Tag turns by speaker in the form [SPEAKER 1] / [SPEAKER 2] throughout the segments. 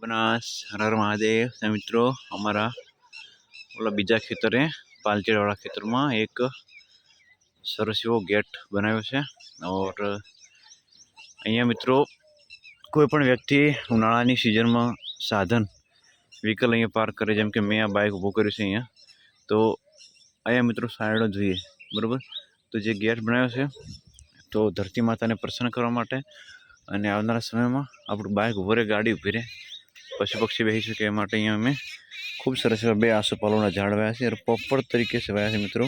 [SPEAKER 1] બનાસ હર મહાદેવ મિત્રો અમારા ઓલા બીજા ખેતરે પાલચીડાવાળા ખેતરમાં એક સરસ એવો ગેટ બનાવ્યો છે. ઓર અહીંયા મિત્રો કોઈ પણ વ્યક્તિ ઉનાળાની સિઝનમાં સાધન, વ્હીકલ અહીંયા પાર્ક કરે, જેમ કે મેં આ બાઇક ઊભું કર્યું છે અહીંયા, તો અહીંયા મિત્રો સાઈડો જોઈએ, બરાબર? તો જે ગેટ બનાવ્યો છે, તો ધરતી માતાને પ્રસન્ન કરવા માટે અને આવનારા સમયમાં આપણું બાઇક ઊભો રહે, ગાડી ઊભી રહે પશુ પક્ષી બેસી શકે એ માટે અહીંયા અમે ખૂબ સરસ એવા બે આસોપાલવના ઝાડ વાયા છે અને પોપડ તરીકે છે વાયા છે મિત્રો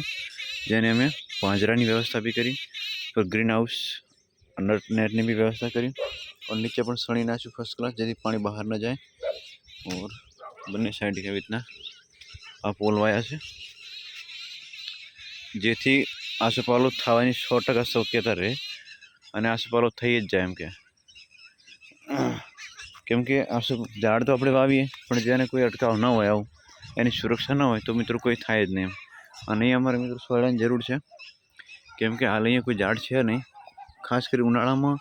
[SPEAKER 1] જેને અમે પાંજરાની વ્યવસ્થા બી કરી પર ગ્રીન હાઉસ અંડર નેટની બી વ્યવસ્થા કરી और नीचे પણ સણી નાખ્યું ફર્સ્ટ ક્લાસ જેથી પાણી બહાર ન જાય और બંને સાઈડ એવી રીતના આ પોલ વાયા છે જેથી આસોપાલો થવાની સો ટકા શક્યતા રહે અને આસોપાલો થઈ જ જાય એમ કે કેમ કે શું ઝાડ તો આપણે વાવીએ, પણ જેને કોઈ અટકાવ ન હોય આવું, એની સુરક્ષા ન હોય તો મિત્રો કોઈ થાય જ નહીં અને અહીં અમારે મિત્રો સોયડાની જરૂર છે. કેમ કે હાલ અહીંયા કોઈ ઝાડ છે નહીં. ખાસ કરી ઉનાળામાં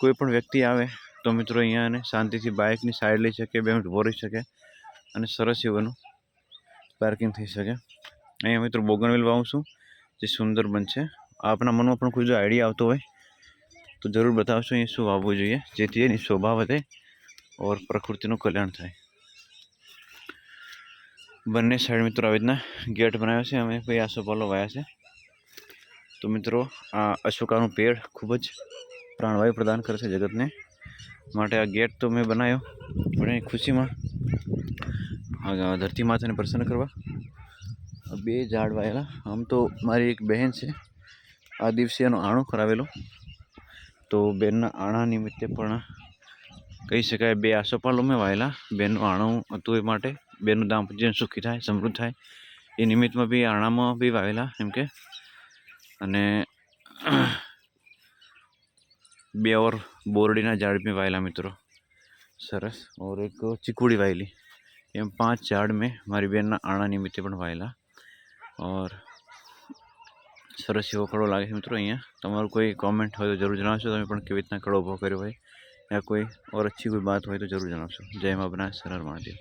[SPEAKER 1] કોઈ પણ વ્યક્તિ આવે, તો મિત્રો અહીંયા એને શાંતિથી બાઇકની સાઈડ લઈ શકે બે મિનિટ ઊભો શકે અને સરસ એવું પાર્કિંગ થઈ શકે. અહીંયા મિત્રો બોગનવેલ વાવું છું, જે સુંદર બનશે આપના મનમાં પણ કોઈ જો આઈડિયા આવતો હોય તો જરૂર બતાવશો અહીં શું વાવવું જોઈએ, જેથી એની શોભા વધે ઓર પ્રકૃતિનું કલ્યાણ થાય. બંને સાઈડ મિત્રો આવી રીતના ગેટ બનાવ્યો છે, અમે ભાઈ આસોપાલો વાયા છે. તો મિત્રો, આ અશોકાનું પેડ ખૂબ જ પ્રાણવાયુ પ્રદાન કરે છે જગતને માટે આ ગેટ તો મેં બનાવ્યો, પણ એની ખુશીમાં ધરતી માતાને પ્રસન્ન કરવા. બે ઝાડ વાયેલા, આમ તો મારી એક બહેન છે. આ દિવસે એનો આણો કરાવેલો. તો બેનના આણા નિમિત્તે પણ કહી શકાય બે આસોપાલો મેં વાયેલા બેનનું આણું હતું એ માટે બેનનું દાંપત્ય સુખી થાય, સમૃદ્ધ થાય. એ નિમિત્તમાં બી આણામાં બી વાવેલા એમ કે. અને બે ઓર બોરડીના ઝાડ મેં વાયેલા મિત્રો. સરસ. ઓર એક ચીકુડી વાયેલી. એમ પાંચ ઝાડ મેં મારી બેનના આણા નિમિત્તે પણ વાયેલા. ઓર સરસ એવો કડો લાગે છે મિત્રો અહીંયા. તમારું કોઈ કોમેન્ટ હોય તો જરૂર જણાવશો. તમે પણ કેવી રીતના કડો ઊભો કર્યો હોય યા કોઈ ઓર અચ્છી કોઈ વાત હોય તો જરૂર જણાવશો. જય મા બનાસ સરળ મહાદેવ.